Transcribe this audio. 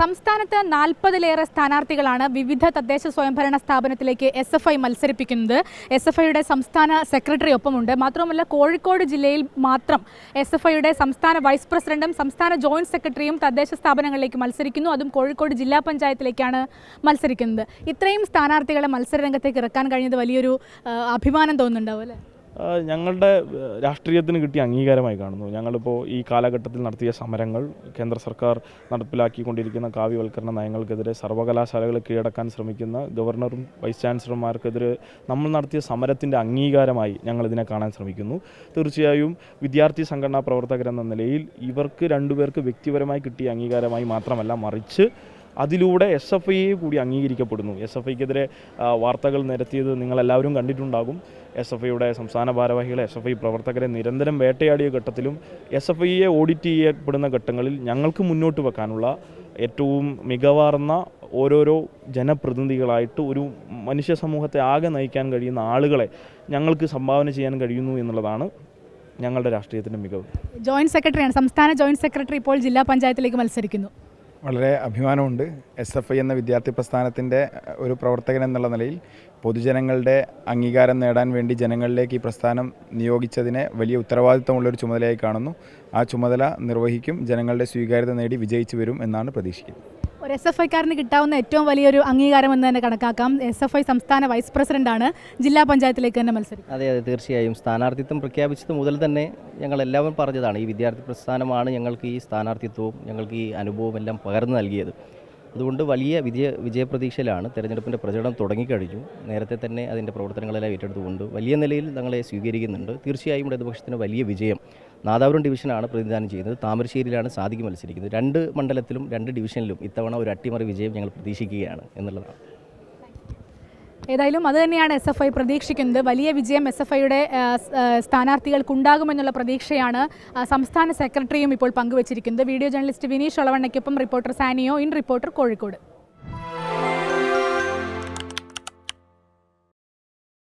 സംസ്ഥാനത്ത് നാൽപ്പതിലേറെ സ്ഥാനാർത്ഥികളാണ് വിവിധ തദ്ദേശ സ്വയംഭരണ സ്ഥാപനത്തിലേക്ക് എസ് എഫ് ഐ മത്സരിപ്പിക്കുന്നത്. എസ് എഫ് ഐയുടെ സംസ്ഥാന സെക്രട്ടറി ഒപ്പമുണ്ട്. മാത്രമല്ല കോഴിക്കോട് ജില്ലയിൽ മാത്രം എസ് എഫ് ഐയുടെ സംസ്ഥാന വൈസ് പ്രസിഡന്റും സംസ്ഥാന ജോയിന്റ് സെക്രട്ടറിയും തദ്ദേശ സ്ഥാപനങ്ങളിലേക്ക് മത്സരിക്കുന്നു. അതും കോഴിക്കോട് ജില്ലാ പഞ്ചായത്തിലേക്കാണ് മത്സരിക്കുന്നത്. ഇത്രയും സ്ഥാനാർത്ഥികളെ മത്സരരംഗത്തേക്ക് ഇറക്കാൻ കഴിഞ്ഞത് വലിയൊരു അഭിമാനം തോന്നുന്നുണ്ടാവും അല്ലേ? ഞങ്ങളുടെ രാഷ്ട്രീയത്തിന് കിട്ടിയ അംഗീകാരമായി കാണുന്നു. ഞങ്ങളിപ്പോൾ ഈ കാലഘട്ടത്തിൽ നടത്തിയ സമരങ്ങൾ കേന്ദ്ര സർക്കാർ നടപ്പിലാക്കിക്കൊണ്ടിരിക്കുന്ന കാവ്യവൽക്കരണ നയങ്ങൾക്കെതിരെ സർവകലാശാലകളെ കീഴടക്കാൻ ശ്രമിക്കുന്ന ഗവർണറും വൈസ് ചാൻസലർമാർക്കെതിരെ നമ്മൾ നടത്തിയ സമരത്തിന്റെ അംഗീകാരമായി ഞങ്ങളിതിനെ കാണാൻ ശ്രമിക്കുന്നു. തീർച്ചയായും വിദ്യാർത്ഥി സംഘടനാ പ്രവർത്തകരെന്ന നിലയിൽ ഇവർക്ക് രണ്ടുപേർക്ക് വ്യക്തിപരമായി കിട്ടിയ അംഗീകാരമായി മാത്രമല്ല മറിച്ച് അതിലൂടെ എസ് എഫ് ഐയെ കൂടി അംഗീകരിക്കപ്പെടുന്നു. എസ് എഫ് ഐക്കെതിരെ വാർത്തകൾ നിരത്തിയത് നിങ്ങളെല്ലാവരും കണ്ടിട്ടുണ്ടാകും. എസ് എഫ് ഐയുടെ സംസ്ഥാന ഭാരവാഹികളെ എസ് എഫ് ഐ പ്രവർത്തകരെ നിരന്തരം വേട്ടയാടിയ ഘട്ടത്തിലും എസ് എഫ് ഐയെ ഓഡിറ്റ് ചെയ്യപ്പെടുന്ന ഘട്ടങ്ങളിൽ ഞങ്ങൾക്ക് മുന്നോട്ട് വെക്കാനുള്ള ഏറ്റവും മികവാർന്ന ഓരോരോ ജനപ്രതിനിധികളായിട്ട് ഒരു മനുഷ്യ സമൂഹത്തെ ആകെ നയിക്കാൻ കഴിയുന്ന ആളുകളെ ഞങ്ങൾക്ക് സംഭാവന ചെയ്യാൻ കഴിയുന്നു എന്നുള്ളതാണ് ഞങ്ങളുടെ രാഷ്ട്രീയത്തിന്റെ മികവ്. ജോയിന്റ് സെക്രട്ടറിയാണ് സംസ്ഥാന ജോയിന്റ് സെക്രട്ടറി ഇപ്പോൾ ജില്ലാ പഞ്ചായത്തിലേക്ക് മത്സരിക്കുന്നു. വളരെ അഭിമാനമുണ്ട്. എസ് എഫ് ഐ എന്ന വിദ്യാർത്ഥി പ്രസ്ഥാനത്തിന്റെ ഒരു പ്രവർത്തകൻ എന്നുള്ള നിലയിൽ പൊതുജനങ്ങളുടെ അംഗീകാരം നേടാൻ വേണ്ടി ജനങ്ങളിലേക്ക് ഈ പ്രസ്ഥാനം നിയോഗിച്ചതിനെ വലിയ ഉത്തരവാദിത്തമുള്ളൊരു ചുമതലയായി കാണുന്നു. ആ ചുമതല നിർവഹിക്കും. ജനങ്ങളുടെ സ്വീകാര്യത നേടി വിജയിച്ചു വരും എന്നാണ് പ്രതീക്ഷിക്കുന്നത്. ഒരു എസ് എഫ് ഐക്കാരന് കിട്ടാവുന്ന ഏറ്റവും വലിയൊരു അംഗീകാരം എന്ന് തന്നെ കണക്കാക്കാം. എസ് എഫ് ഐ സംസ്ഥാന വൈസ് പ്രസിഡന്റാണ് ജില്ലാ പഞ്ചായത്തിലേക്ക് തന്നെ മത്സരിക്കും അതെ അതെ തീർച്ചയായും. സ്ഥാനാർത്ഥിത്വം പ്രഖ്യാപിച്ചത് മുതൽ തന്നെ ഞങ്ങൾ എല്ലാവരും പറഞ്ഞതാണ്. ഈ വിദ്യാർത്ഥി പ്രസ്ഥാനമാണ് ഞങ്ങൾക്ക് ഈ സ്ഥാനാർത്ഥിത്വവും ഞങ്ങൾക്ക് ഈ അനുഭവം എല്ലാം പകർന്നു നൽകിയത്. അതുകൊണ്ട് വലിയ വിജയ വിജയപ്രതീക്ഷയിലാണ് തെരഞ്ഞെടുപ്പിന്റെ പ്രചരണം തുടങ്ങിക്കഴിഞ്ഞു. നേരത്തെ തന്നെ അതിന്റെ പ്രവർത്തനങ്ങളെല്ലാം ഏറ്റെടുത്തുകൊണ്ട് വലിയ നിലയിൽ ഞങ്ങളെ സ്വീകരിക്കുന്നുണ്ട്. തീർച്ചയായും ഇടതുപക്ഷത്തിന് വലിയ വിജയം. നാദാപുരം ഡിവിഷനാണ് പ്രതിനിധാനം ചെയ്യുന്നത്. താമരശ്ശേരിയിലാണ് സാധിക്ക് മത്സരിക്കുന്നത്. രണ്ട് മണ്ഡലത്തിലും രണ്ട് ഡിവിഷനിലും ഇത്തവണ ഒരു അട്ടിമറി വിജയം ഞങ്ങൾ പ്രതീക്ഷിക്കുകയാണ് എന്നുള്ളതാണ്. ഏതായാലും അത് തന്നെയാണ് എസ് എഫ് ഐ പ്രതീക്ഷിക്കുന്നത്. വലിയ വിജയം എസ് എഫ് ഐയുടെ സ്ഥാനാർത്ഥികൾക്കുണ്ടാകുമെന്നുള്ള പ്രതീക്ഷയാണ് സംസ്ഥാന സെക്രട്ടറിയും ഇപ്പോൾ പങ്കുവച്ചിരിക്കുന്നത്. Video journalist Vineesh ഒളവണ്ണയ്ക്കൊപ്പം reporter Sanio in reporter Kozhikode.